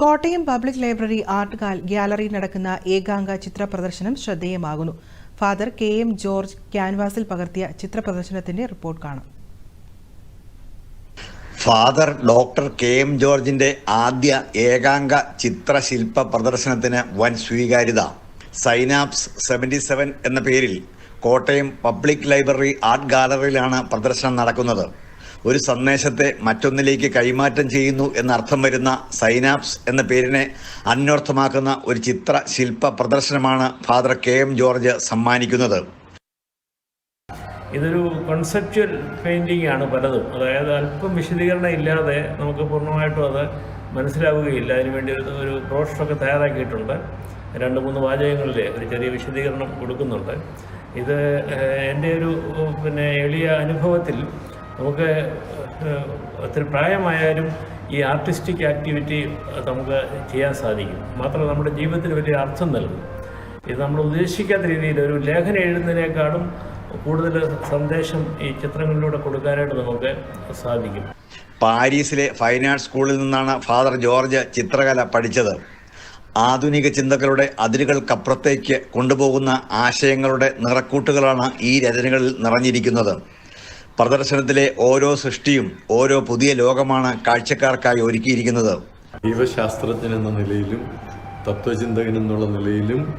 Kottayam public library art gallery നടക്കുന്ന ഏകാംഗ ചിത്ര പ്രദർശനം ശ്രദ്ധേയമാകുന്നു. ഫാദർ കെ എം ജോർജ് ക്യാൻവാസിൽ പകർത്തിയ ചിത്ര പ്രദർശനത്തിന്റെ റിപ്പോർട്ട് കാണാം. ഫാദർ ഡോക്ടർ കെ എം ജോർജിന്റെ ആദ്യ ഏകാംഗ ചിത്രശില്പ പ്രദർശനത്തിന് വൻ സ്വീകാര്യത. സൈനാപ്സ് സെവന്റി സെവൻ എന്ന പേരിൽ കോട്ടയം പബ്ലിക് ലൈബ്രറി ആർട്ട് ഗാലറിയിലാണ് പ്രദർശനം നടക്കുന്നത്. ഒരു സന്ദേശത്തെ മറ്റൊന്നിലേക്ക് കൈമാറ്റം ചെയ്യുന്നു എന്നർത്ഥം വരുന്ന സൈനാപ്സ് എന്ന പേരിനെ അന്വർത്ഥമാക്കുന്ന ഒരു ചിത്ര ശില്പ പ്രദർശനമാണ് ഫാദർ കെ എം ജോർജ് സമ്മാനിക്കുന്നത്. ഇതൊരു കൺസെപ്ച്വൽ പെയിന്റിംഗ് ആണ് പലതും. അതായത് അല്പം വിശദീകരണം ഇല്ലാതെ നമുക്ക് പൂർണമായിട്ടും അത് മനസ്സിലാവുകയില്ല. അതിനുവേണ്ടി ഒരു ഒരു ബ്രോഷറൊക്കെ തയ്യാറാക്കിയിട്ടുണ്ട്. രണ്ട് മൂന്ന് വാചകങ്ങളിൽ ഒരു ചെറിയ വിശദീകരണം കൊടുക്കുന്നുണ്ട്. ഇത് എന്റെ ഒരു പിന്നെ എളിയ അനുഭവത്തിൽ നമുക്ക് ഒത്തിരി പ്രായമായാലും ഈ ആർട്ടിസ്റ്റിക് ആക്ടിവിറ്റി നമുക്ക് ചെയ്യാൻ സാധിക്കും. മാത്രമല്ല നമ്മുടെ ജീവിതത്തിന് വലിയ അർത്ഥം നൽകും. ഇത് നമ്മൾ ഉദ്ദേശിക്കാത്ത രീതിയിൽ ഒരു ലേഖനം എഴുതുന്നതിനേക്കാളും കൂടുതൽ സന്ദേശം ഈ ചിത്രങ്ങളിലൂടെ കൊടുക്കാനായിട്ട് നമുക്ക് സാധിക്കും. പാരീസിലെ ഫൈൻ ആർട്സ് സ്കൂളിൽ നിന്നാണ് ഫാദർ ജോർജ് ചിത്രകല പഠിച്ചത്. ആധുനിക ചിന്തകളുടെ അതിരുകൾക്കപ്പുറത്തേക്ക് കൊണ്ടുപോകുന്ന ആശയങ്ങളുടെ നിറക്കൂട്ടുകളാണ് ഈ രചനകളിൽ നിറഞ്ഞിരിക്കുന്നത്. പ്രദർശനത്തിലെ ഓരോ സൃഷ്ടിയും ഓരോ പുതിയ ലോകമാണ് കാഴ്ചക്കാർക്കായി ഒരുക്കിയിരിക്കുന്നത്. ജീവശാസ്ത്രജ്ഞൻ എന്ന നിലയിലും തത്വചിന്തകൻ എന്നുള്ള നിലയിലും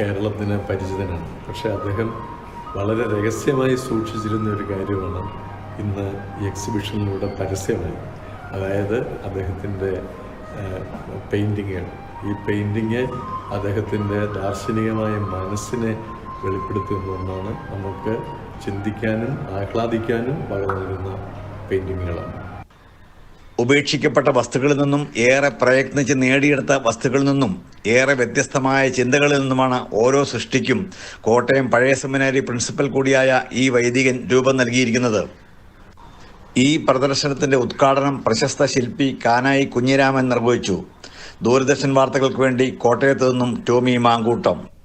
കേരളത്തിന് പരിചിതനാണ്. പക്ഷേ അദ്ദേഹം വളരെ രഹസ്യമായി സൂക്ഷിച്ചിരുന്ന ഒരു കാര്യമാണ് ഇന്ന് എക്സിബിഷനിലൂടെ പരസ്യമായി. അതായത് അദ്ദേഹത്തിന്റെ പെയിന്റിങ്ങുകൾ. ഈ പെയിന്റിങ് അദ്ദേഹത്തിന്റെ ദാർശനികമായ മനസ്സിനെ വെളിപ്പെടുത്തുന്ന ഒന്നാണ് നമുക്ക് ചിന്തിക്കാനും ആഹ്ലാദിക്കാനും വക നൽകുന്ന ഉപേക്ഷിക്കപ്പെട്ട വസ്തുക്കളിൽ നിന്നും ഏറെ പ്രയത്നിച്ച് നേടിയെടുത്ത വസ്തുക്കളിൽ നിന്നും ഏറെ വ്യത്യസ്തമായ ചിന്തകളിൽ നിന്നുമാണ് ഓരോ സൃഷ്ടിക്കും കോട്ടയം പഴയ സെമിനാരി പ്രിൻസിപ്പൽ കൂടിയായ ഈ വൈദികൻ രൂപം നൽകിയിരിക്കുന്നത്. ഈ പ്രദർശനത്തിന്റെ ഉദ്ഘാടനം പ്രശസ്ത ശില്പി കാനായി കുഞ്ഞിരാമൻ നിർവഹിച്ചു. ദൂരദർശൻ വാർത്തകൾക്ക് വേണ്ടി കോട്ടയത്തു നിന്നും ടോമി മാങ്കൂട്ടം.